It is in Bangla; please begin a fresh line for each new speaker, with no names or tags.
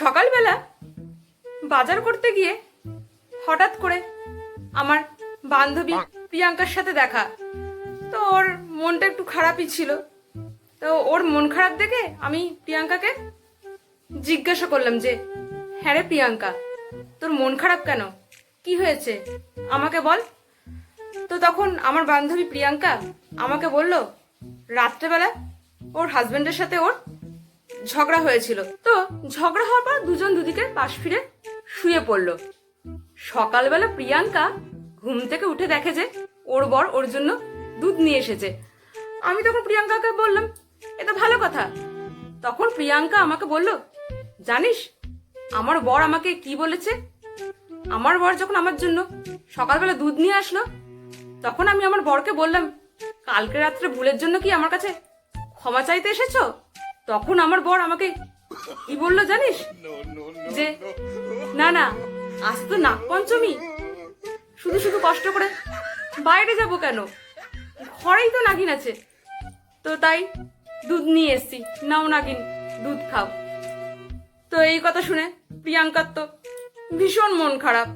সকালবেলা বাজার করতে গিয়ে হঠাৎ করে আমার বান্ধবী প্রিয়াঙ্কার সাথে দেখা। তো ওর মনটা একটু খারাপই ছিল। তো ওর মন খারাপ দেখে আমি প্রিয়াঙ্কাকে জিজ্ঞাসা করলাম যে হ্যাঁ রে প্রিয়াঙ্কা, তোর মন খারাপ কেন? কি হয়েছে? আমাকে বল। তো তখন আমার বান্ধবী প্রিয়াঙ্কা আমাকে বলল, রাত্রেবেলা ওর হাজবেন্ডের সাথে ওর ঝগড়া হয়েছিল। তো ঝগড়া হওয়ার পর দুজন দুদিকে পাশ ফিরে শুয়ে পড়ল। সকালবেলা প্রিয়াঙ্কা ঘুম থেকে উঠে দেখে যে ওর বর ওর জন্য দুধ নিয়ে এসেছে। আমি তখন প্রিয়াঙ্কাকে বললাম, এটা ভালো কথা। তখন প্রিয়াঙ্কা আমাকে বলল, জানিস, আমার বর আমাকে কি বলেছে? আমার বর যখন আমার জন্য সকালবেলা দুধ নিয়ে আসলো, তখন আমি আমার বরকে বললাম, কালকে রাত্রে ভুলের জন্য কি আমার কাছে ক্ষমা চাইতে এসেছ? তখন আমার বর আমাকে কি বলল জানিস? যে না না আজ তো নাগ পঞ্চমী শুধু শুধু কষ্ট করে বাইরে যাব কেন? ঘরেই তো নাগিন আছে। তো তাই দুধ নিয়ে এসছি। নাও নাগিন দুধ খাও। তো এই কথা শুনে প্রিয়াঙ্কার তো ভীষণ মন খারাপ।